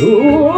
Oh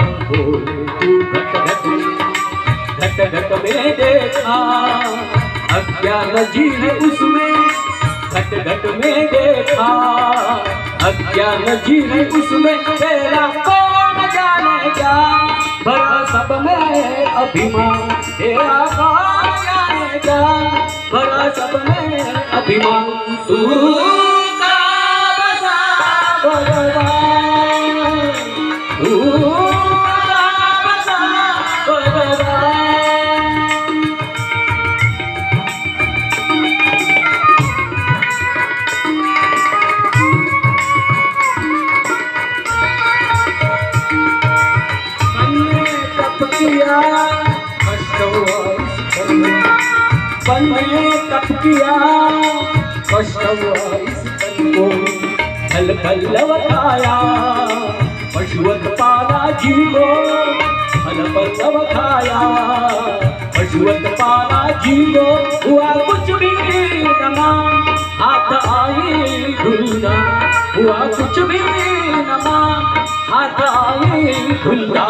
बोले तू घट अज्ञान जी है उसमें, घट घट में देखा, अज्ञान जी है उसमें, तेरा कौन जानेगा भरा सब में अभिमान, तेरा कौन जानेगा भरा सब में अभिमान, तू हमने तप किया इस को फल फल लवकाया पशुवत पाला जी को फल फल लवकाया पशुवत पाला जी को हुआ कुछ भी नमा। हाथ आई ढूंढा हुआ कुछ भी नमा। हाथ आई ढूंढा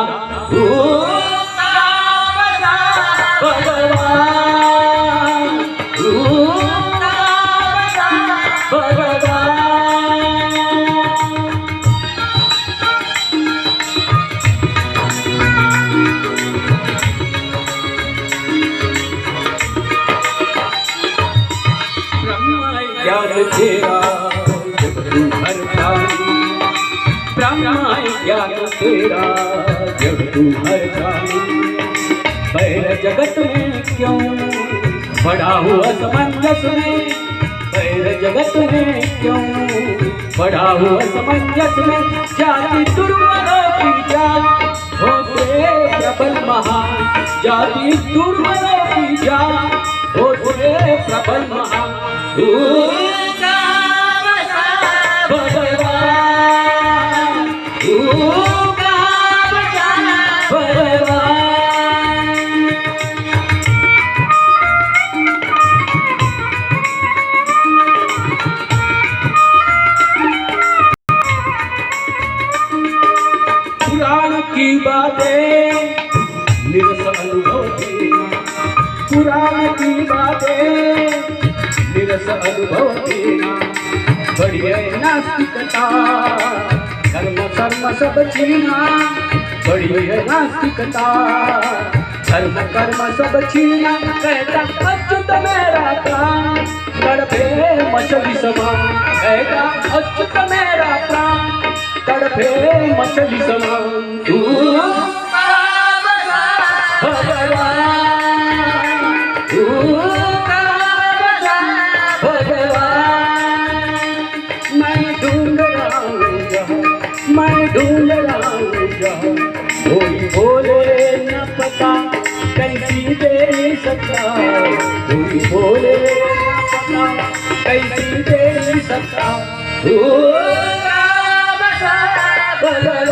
तेरा जब तू भरता बैर जगत में क्यों? बड़ा हुआ समंजस में बैर जगत में क्यों? बड़ा हुआ समंजस में जाति दुर्बलों की जान होते प्रबल महान, जाति दुर्बलों की जान होते प्रबल महान की बातें। निरस अनुभव देना पुराण की बातें। निरस अनुभव बड़ी है नास्तिकता। धर्म, कर्म सब छीना बढ़िया नास्तिकता। धर्म, कर्म सब छीना कहता अच्युत मेरा प्राण। तड़पे मछली समान कहता अच्युत मेरा प्राण। तड़पे मछली समान। तू मैं ढूंढ रहा हूँ जहाँ कोई बोले न पता कैसी तेरी सत्ता कोई बोले न पता कैसी सत्ता ओ 对对对。